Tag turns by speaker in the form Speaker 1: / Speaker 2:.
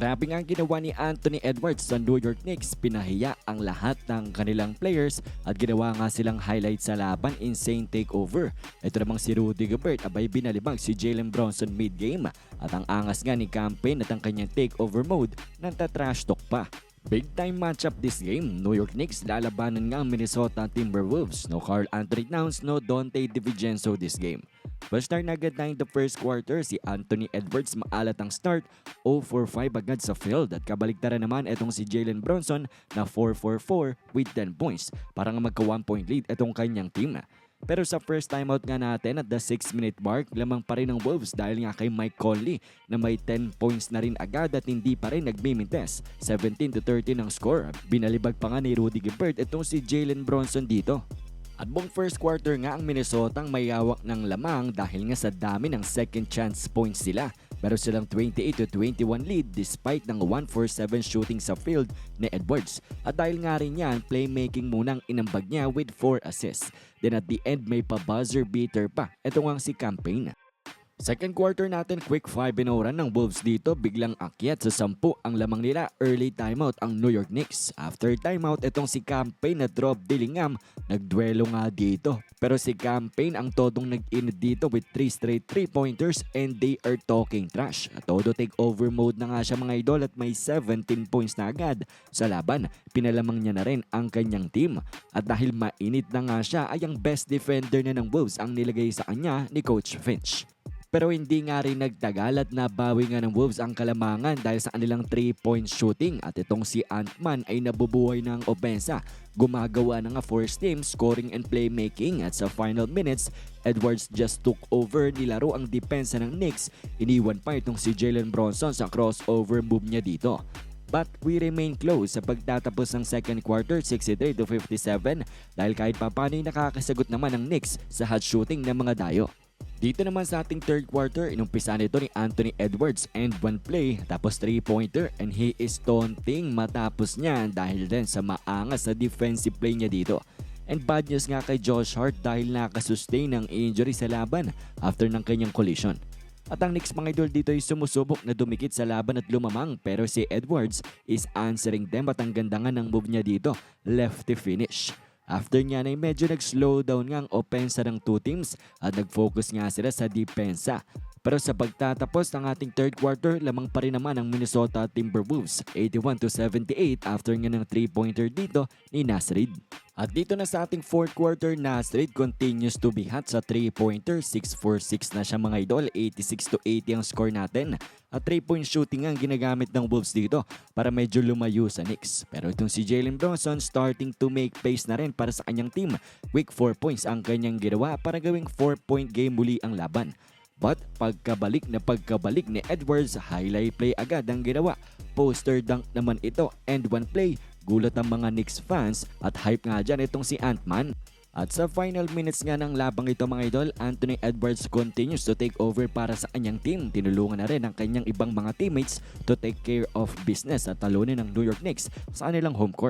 Speaker 1: Grabe nga ang ginawa ni Anthony Edwards sa New York Knicks. Pinahiya ang lahat ng kanilang players at ginawa nga silang highlight sa laban, insane takeover. Ito namang si Rudy Gobert, abay binalibag si Jalen Bronson mid-game. At ang angas nga ni Campaign at ang kanyang takeover mode nang tatrash talk pa. Big time matchup this game. New York Knicks lalabanan nga ang Minnesota Timberwolves. No Carl Anthony Towns, no Dante DiVincenzo this game. Basta na agad na in the first quarter, si Anthony Edwards maalat ang start, 0 for 5 agad sa field at kabaligtaran naman itong si Jalen Bronson na 4 for 4 with 10 points para nga magka 1 point lead itong kanyang team. Pero sa first timeout nga natin at the 6 minute mark, lamang pa rin ang Wolves dahil nga kay Mike Conley na may 10 points na rin agad at hindi pa rin nagmimintes. 17 to 13 ang score. Binalibag pa nga ni Rudy Gobert itong si Jalen Bronson dito. At buong first quarter nga ang Minnesota ang may hawak ng lamang dahil nga sa dami ng second chance points sila. Pero silang 28 to 21 lead despite ng 1 for 7 shooting sa field ni Edwards. At dahil nga rin yan, playmaking munang inambag niya with 4 assists. Then at the end may pa buzzer beater pa. Ito nga si Campaign. Second quarter natin, quick 5 binoran ng Wolves dito, biglang akyat sa 10 ang lamang nila, early timeout ang New York Knicks. After timeout, itong si Campaign na drop Dillingham, nagduelo nga dito. Pero si Campaign ang todong nag-in dito with 3 straight 3-pointers and they are talking trash. Todo take over mode na nga siya mga idol at may 17 points na agad sa laban. Pinalamang niya na rin ang kanyang team. At dahil mainit na nga siya ay ang best defender na ng Wolves ang nilagay sa kanya ni Coach Finch. Pero hindi nga rin nagtagal at nabawi nga ng Wolves ang kalamangan dahil sa kanilang 3-point shooting at itong si Antman ay nabubuhay ng opensa. Gumagawa na nga first team scoring and playmaking at sa final minutes, Edwards just took over nilaro ang depensa ng Knicks. Iniwan pa itong si Jalen Bronson sa crossover move niya dito. But we remain close sa pagtatapos ng second quarter 63 to 57 dahil kahit papano ay nakakasagot naman ng Knicks sa hot shooting ng mga dayo. Dito naman sa ating third quarter, inumpisa nito ni Anthony Edwards and one play tapos 3-pointer and he is taunting matapos niya dahil din sa maangas na defensive play niya dito. And bad news nga kay Josh Hart dahil nakasustain ng injury sa laban after ng kanyang collision. At ang next mga idol dito ay sumusubok na dumikit sa laban at lumamang pero si Edwards is answering them at ang ganda nga ng move niya dito, lefty finish. After niya ay medyo nag-slow down nga ang opensa ng two teams at nag-focus nga sila sa depensa. Pero sa pagtatapos ng ating third quarter, lamang pa rin naman ang Minnesota Timberwolves 81 to 78 after nga ng 3-pointer dito ni Nasrid. At dito na sa ating fourth quarter, Nasrid continues to be hot sa 3-pointer. 6-4-6 na siya mga idol. 86 to 80 ang score natin. At 3-point shooting ang ginagamit ng Wolves dito para medyo lumayo sa Knicks. Pero itong si Jalen Bronson starting to make pace na rin para sa kanyang team. Quick 4 points ang kanyang ginawa para gawing 4-point game muli ang laban. But pagkabalik na pagkabalik ni Edwards, highlight play agad ang ginawa. Poster dunk naman ito and one play. Gulat ang mga Knicks fans at hype nga dyan itong si Ant-Man. At sa final minutes nga ng labang ito mga idol, Anthony Edwards continues to take over para sa kanyang team. Tinulungan na rin ang kanyang ibang mga teammates to take care of business at talunin ng New York Knicks sa kanilang home court.